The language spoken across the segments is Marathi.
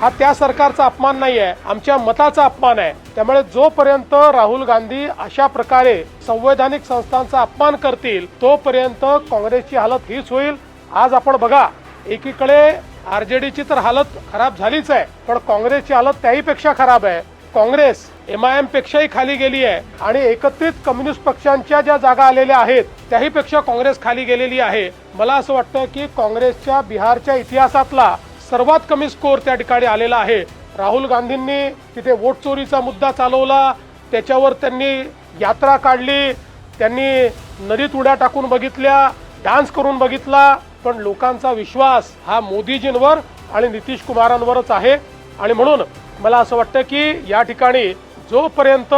हा त्या सरकारचा अपमान नाही आहे आमच्या मताचा अपमान आहे. त्यामुळे जोपर्यंत राहुल गांधी अशा प्रकारे संवैधानिक संस्थांचा अपमान करतील तोपर्यंत काँग्रेसची हालत हीच होईल. आज आपण बघा एकीकडे आरजेडीची तर हालत खराब झालीच आहे पण काँग्रेसची हालत त्याहीपेक्षा खराब आहे. काँग्रेस एम आय एम पेक्षाही खाली गेली आहे आणि एकत्रित कम्युनिस्ट पक्षांच्या ज्या जागा आलेल्या आहेत त्याहीपेक्षा काँग्रेस खाली गेलेली आहे. मला असं वाटतं की काँग्रेसच्या बिहारच्या इतिहासातला सर्वात कमी स्कोर त्या ठिकाणी आलेला आहे. राहुल गांधींनी तिथे वोट चोरीचा मुद्दा चालवला. त्याच्यावर त्यांनी यात्रा काढली. त्यांनी नदीत उड्या टाकून बघितल्या डान्स करून बघितला. पण लोकांचा विश्वास हा मोदीजींवर आणि नितीश कुमारांवरच आहे. आणि म्हणून मला असं वाटतं की या ठिकाणी जोपर्यंत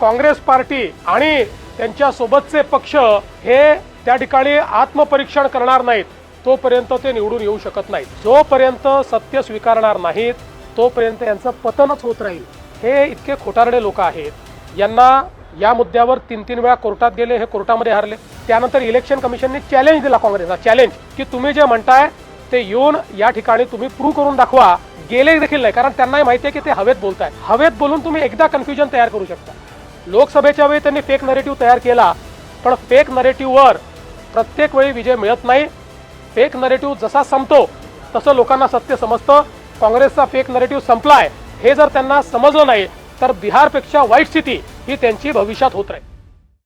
काँग्रेस पार्टी आणि त्यांच्यासोबतचे पक्ष हे त्या ठिकाणी आत्मपरीक्षण करणार नाहीत तोपर्यंत ते निवडून येऊ शकत नाहीत. जोपर्यंत सत्य स्वीकारणार नाहीत तोपर्यंत यांचं पतनच होत राहील. हे इतके खोटारडे लोक आहेत. यांना या मुद्द्यावर तीन तीन वेळा कोर्टात गेले हे कोर्टामध्ये हरले. त्यानंतर इलेक्शन कमिशनने चॅलेंज दिला काँग्रेसला. चॅलेंज की तुम्ही जे म्हणताय ते येऊन या ठिकाणी तुम्ही प्रूव्ह करून दाखवा. गेले देखील नाही कारण त्यांनाही माहिती आहे की ते हवेत बोलताय हवेत बोलून तुम्ही एकदा कन्फ्युजन तयार करू शकता. लोकसभेच्या वेळी त्यांनी फेक नरेटिव्ह तयार केला पण फेक नरेटिव्हवर प्रत्येक वेळी विजय मिळत नाही. फेक नरेटिव्ह जसा संपतो तसं लोकांना सत्य समजतं. काँग्रेसचा फेक नरेटिव्ह संपलाय हे जर त्यांना समजलं नाही तर बिहारपेक्षा वाईट स्थिती ही त्यांची भविष्यात होत राहील.